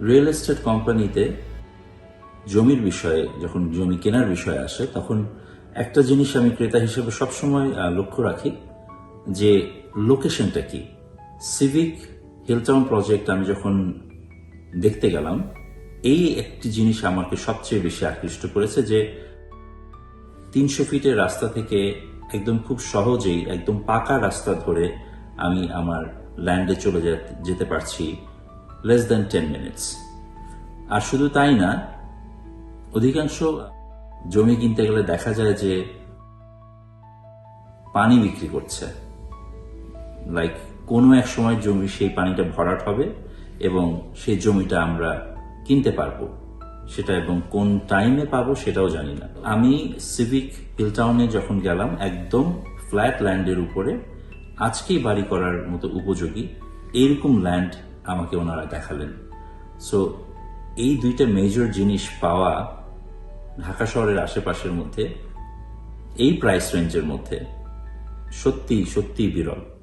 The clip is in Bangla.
রিয়েল এস্টেট কোম্পানিতে জমির বিষয়ে, যখন জমি কেনার বিষয়ে আসে, তখন একটা জিনিস আমি ক্রেতা হিসেবে সবসময় লক্ষ্য রাখি যে লোকেশনটা কি। সিভিক হিলটাউন প্রজেক্ট আমি যখন দেখতে গেলাম, এই একটি জিনিস আমাকে সবচেয়ে বেশি আকৃষ্ট করেছে যে তিনশো ফিটের রাস্তা থেকে একদম খুব সহজেই, একদম পাকা রাস্তা ধরে আমি আমার ল্যান্ডে চলে যেতে- পারছি। লেস দেন টেন মিনিটস আর শুধু তাই না, অধিকাংশ জমি কিনতে গেলে দেখা যায় যে পানি বিক্রি করছে। লাইক কোনো এক সময় জমি সেই পানিটা ভরাট হবে এবং সেই জমিটা আমরা কিনতে পারব। সেটা এবং কোন টাইমে পাবো সেটাও জানি না। আমি সিভিক হিলটাউনে যখন গেলাম, একদম ফ্ল্যাট ল্যান্ডের উপরে, আজকেই বাড়ি করার মতো উপযোগী এইরকম ল্যান্ড আমাকে ওনারা দেখালেন। সো এই দুইটা মেজর জিনিস পাওয়া ঢাকা শহরের আশেপাশের মধ্যে, এই প্রাইস রেঞ্জের মধ্যে সত্যি সত্যি বিরল।